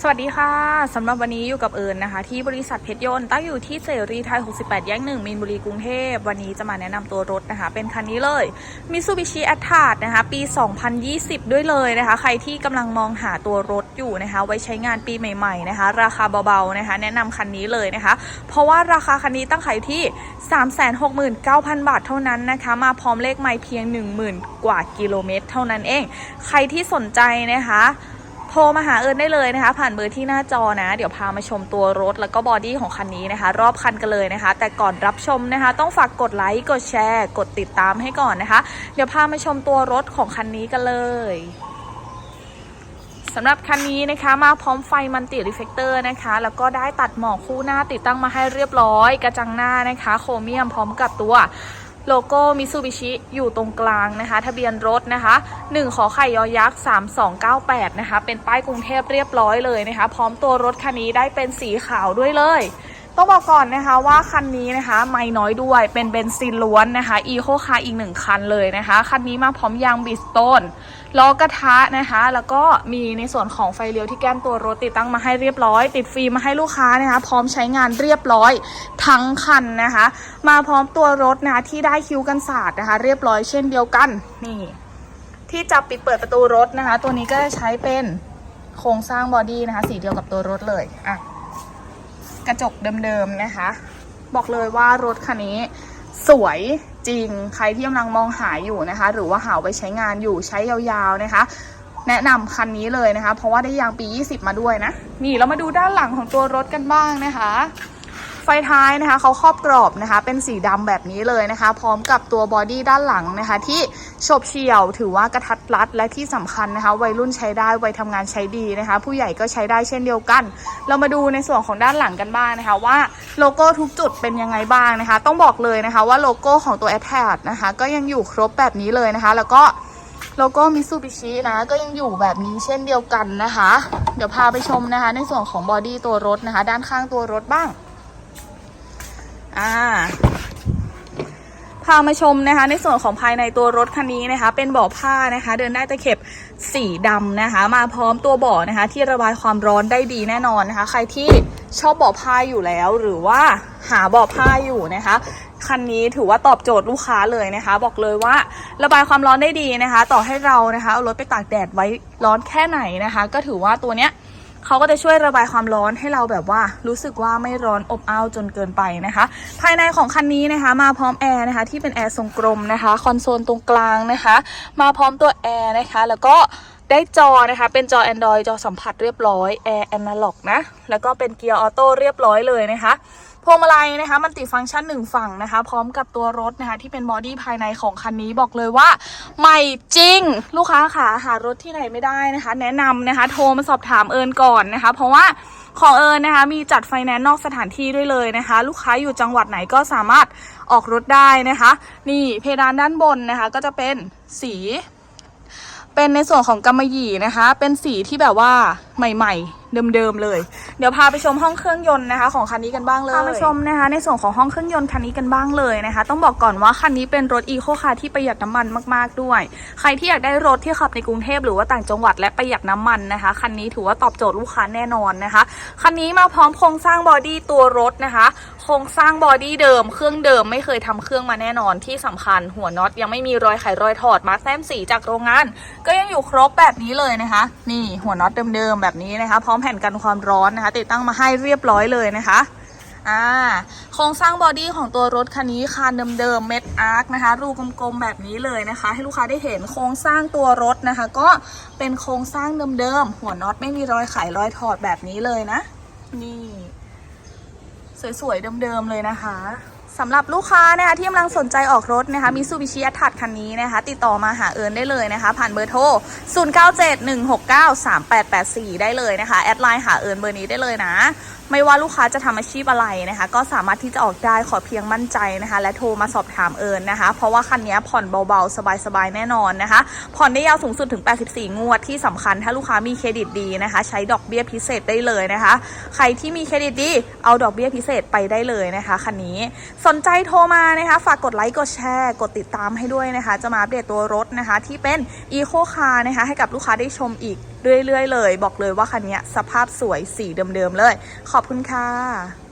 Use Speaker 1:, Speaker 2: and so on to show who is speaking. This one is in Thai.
Speaker 1: สวัสดีค่ะสำหรับวันนี้อยู่กับเอิญนะคะ ที่บริษัทเพชรยนต์ตั้งอยู่ที่เสรีไทย 68 แยกหนึ่งมีนบุรีกรุงเทพ วันนี้จะมาแนะนำตัวรถนะคะ เป็นคันนี้เลย Mitsubishi a t t a นะคะ ปี 2020 ด้วยเลยนะคะ ใครที่กำลังมองหาตัวรถอยู่นะคะ ไว้ใช้งานปีใหม่ๆนะคะ ราคาเบาๆนะคะ แนะนำคันนี้เลยนะคะ เพราะว่าราคาคันนี้ตั้งขายอยู่ที่ 369,000 บาทเท่านั้นนะคะ มาพร้อมเลขไมล์เพียง 10,000 กว่ากิโลเมตร เท่านั้นเอง ใครที่สนใจนะคะ ทรมาหาเอิญได้เลยนะคะ ผ่านเบอร์ที่หน้าจอนะ เดี๋ยวพามาชมตัวรถแล้วก็บอดี้ของคันนี้นะคะ รอบคันกันเลยนะคะ แต่ก่อนรับชมนะคะ ต้องฝากกดไลค์กดแชร์ กดติดตามให้ก่อนนะคะ เดี๋ยวพามาชมตัวรถของคันนี้กันเลยสำหรับคันนี้นะคะมาพร้อมไฟมันติรีเฟกเตอร์นะคะ แล้วก็ได้ตัดหมอกคู่หน้าติดตั้งมาให้เรียบร้อย กระจังหน้านะคะ โครเมียมพร้อมกับตัว โลโก้มิซูบิชิอยู่ตรงกลางนะคะ ทะเบียนรถนะคะ1ขอไข่ยอยักษ์ 3298 นะคะ เป็นป้ายกรุงเทพเรียบร้อยเลยนะคะ พร้อมตัวรถคันนี้ได้เป็นสีขาวด้วยเลย ต้องบอกก่อนนะคะว่าคันนี้นะคะ ไม่น้อยด้วยเป็นเบนซินล้วนนะคะอีโคคาอีกหนึ่งคันเลยนะคะ คันนี้มาพร้อมยางบิสโตนล้อกระทะนะคะ แล้วก็มีในส่วนของไฟเลี้ยวที่แก้มตัวรถติดตั้งมาให้เรียบร้อย ติดฟิล์มมาให้ลูกค้านะคะ พร้อมใช้งานเรียบร้อยทั้งคันนะคะ มาพร้อมตัวรถนะคะที่ได้คิ้วกันศาสตร์นะคะ เรียบร้อยเช่นเดียวกันนี่ ที่จับปิดเปิดประตูรถนะคะ ตัวนี้ก็จะใช้เป็นโครงสร้างบอดี้นะคะ สีเดียวกับตัวรถเลยอะ กระจกเดิมๆนะคะ บอกเลยว่ารถคันนี้สวยจริงใครที่กำลังมองหาอยู่นะคะ หรือว่าหาไปใช้งานอยู่ใช้ยาวๆนะคะ แนะนำคันนี้เลยนะคะ เพราะว่าได้ยางปี 20 มาด้วยนะ นี่เรามาดูด้านหลังของตัวรถกันบ้างนะคะ ไฟท้ายนะคะเขาครอบกรอบนะคะ เป็นสีดำแบบนี้เลยนะคะ พร้อมกับตัวบอดี้ด้านหลังนะคะ ที่โฉบเฉี่ยวถือว่ากระทัดรัดและที่สำคัญนะคะ วัยรุ่นใช้ได้วัยทำงานใช้ดีนะคะ ผู้ใหญ่ก็ใช้ได้เช่นเดียวกัน เรามาดูในส่วนของด้านหลังกันบ้างนะคะ ว่าโลโก้ทุกจุดเป็นยังไงบ้างนะคะ ต้องบอกเลยนะคะว่าโลโก้ของตัว a t t a c นะคะ ก็ยังอยู่ครบแบบนี้เลยนะคะ แล้วก็โลโก้มิซูบิชินะก็ยังอยู่แบบนี้เช่นเดียวกันนะคะ เดี๋ยวพาไปชมนะคะ ในส่วนของบอดี้ตัวรถนะคะ ด้านข้างตัวรถบ้าง อ่าพามาชมนะคะ ในส่วนของภายในตัวรถคันนี้นะคะ เป็นเบาะผ้านะคะ เดินได้ตะเข็บสีดำนะคะ มาพร้อมตัวเบาะนะคะ ที่ระบายความร้อนได้ดีแน่นอนนะคะ ใครที่ชอบเบาะผ้าอยู่แล้ว หรือว่าหาเบาะผ้าอยู่นะคะคันนี้ถือว่าตอบโจทย์ลูกค้าเลยนะคะ บอกเลยว่าระบายความร้อนได้ดีนะคะ ต่อให้เรานะคะเอารถไปตากแดดไว้ร้อนแค่ไหนนะคะ ก็ถือว่าตัวเนี้ย เขาก็จะช่วยระบายความร้อนให้เราแบบว่า รู้สึกว่าไม่ร้อนอบอ้าวจนเกินไปนะคะ ภายในของคันนี้นะคะ มาพร้อมแอร์นะคะที่เป็นแอร์ทรงกลมนะคะคอนโซลตรงกลางนะคะ มาพร้อมตัวแอร์นะคะ แล้วก็ได้จอนะคะ เป็นจอ Android จอสัมผัสเรียบร้อยแอร์แอนะล็อกนะ แล้วก็เป็นเกียร์ออโต้เรียบร้อยเลยนะคะ พวงมาลัยนะคะมันติฟังก์ชันหนึ่งฝั่งนะคะ พร้อมกับตัวรถนะคะที่เป็นบอดี้ภายในของคันนี้บอกเลยว่า ใหม่จริง ลูกค้าค่ะหารถที่ไหนไม่ได้นะคะ แนะนำนะคะ โทรมาสอบถามเอิญก่อนนะคะ เพราะว่าของเอิญนะคะมีจัดไฟแนนซ์นอกสถานที่ด้วยเลยนะคะ ลูกค้าอยู่จังหวัดไหนก็สามารถออกรถได้นะคะ นี่เพดานด้านบนนะคะ ก็จะเป็นสี เป็นในส่วนของกำมะหยี่นะคะ เป็นสีที่แบบว่าใหม่ ๆ เดิมๆเลย เดี๋ยวพาไปชมห้องเครื่องยนต์นะคะ ของคันนี้กันบ้างเลยพาไปชมนะคะ ในส่วนของห้องเครื่องยนต์คันนี้กันบ้างเลยนะคะ ต้องบอกก่อนว่าคันนี้เป็นรถอีโคคาร์ที่ประหยัดน้ำมันมากๆด้วย ใครที่อยากได้รถที่ขับในกรุงเทพหรือว่าต่างจังหวัดและประหยัดน้ำมันนะคะคันนี้ถือว่าตอบโจทย์ลูกค้าแน่นอนนะคะคันนี้มาพร้อมโครงสร้างบอดี้ตัวรถนะคะโครงสร้างบอดี้เดิม เครื่องเดิมไม่เคยทำเครื่องมาแน่นอนที่สำคัญ หัวน็อตยังไม่มีรอยไขรอยถอดมาแซมสีจากโรงงาน ก็ยังอยู่ครบแบบนี้เลยนะคะ นี่หัวน็อตเดิมๆแบบนี้นะคะ พร้อมแผ่นกันความร้อนนะคะ ติดตั้งมาให้เรียบร้อยเลยนะคะอ่าโครงสร้างบอดี้ของตัวรถคันนี้คานเดิมๆเม็ดอาร์คนะคะ รูกลมๆแบบนี้เลยนะคะ ให้ลูกค้าได้เห็นโครงสร้างตัวรถนะคะ ก็เป็นโครงสร้างเดิมๆหัวน็อตไม่มีรอยไขรอยถอดแบบนี้เลยนะ นี่ สวยๆเดิมๆเลยนะคะ สำหรับลูกค้านะคะที่กำลังสนใจออกรถนะคะมิซูบิชิอัตถัดคันนี้นะคะ ติดต่อมาหาเอิญได้เลยนะคะ ผ่านเบอร์โทร 0971693884 ได้เลยนะคะ แอดไลน์หาเอิญเบอร์นี้ได้เลยนะ ไม่ว่าลูกค้าจะทำอาชีพอะไรนะคะ ก็สามารถที่จะออกได้ขอเพียงมั่นใจนะคะ และโทรมาสอบถามเอิญนะคะ เพราะว่าคันนี้ผ่อนเบาๆ สบายๆ แน่นอนนะคะ ผ่อนได้ยาวสูงสุดถึง 84 งวดที่สำคัญถ้าลูกค้ามีเครดิตดีนะคะ ใช้ดอกเบี้ยพิเศษได้เลยนะคะ ใครที่มีเครดิตดีเอาดอกเบี้ยพิเศษไปได้เลยนะคะคันนี้สนใจโทรมานะคะ ฝากกดไลค์กดแชร์ กดติดตามให้ด้วยนะคะ จะมาอัปเดตตัวรถนะคะ ที่เป็น Eco Car นะคะ ให้กับลูกค้าได้ชมอีกเรื่อยๆเลย บอกเลยว่าคันนี้สภาพสวยสีเดิมๆเลย ขอบคุณค่ะ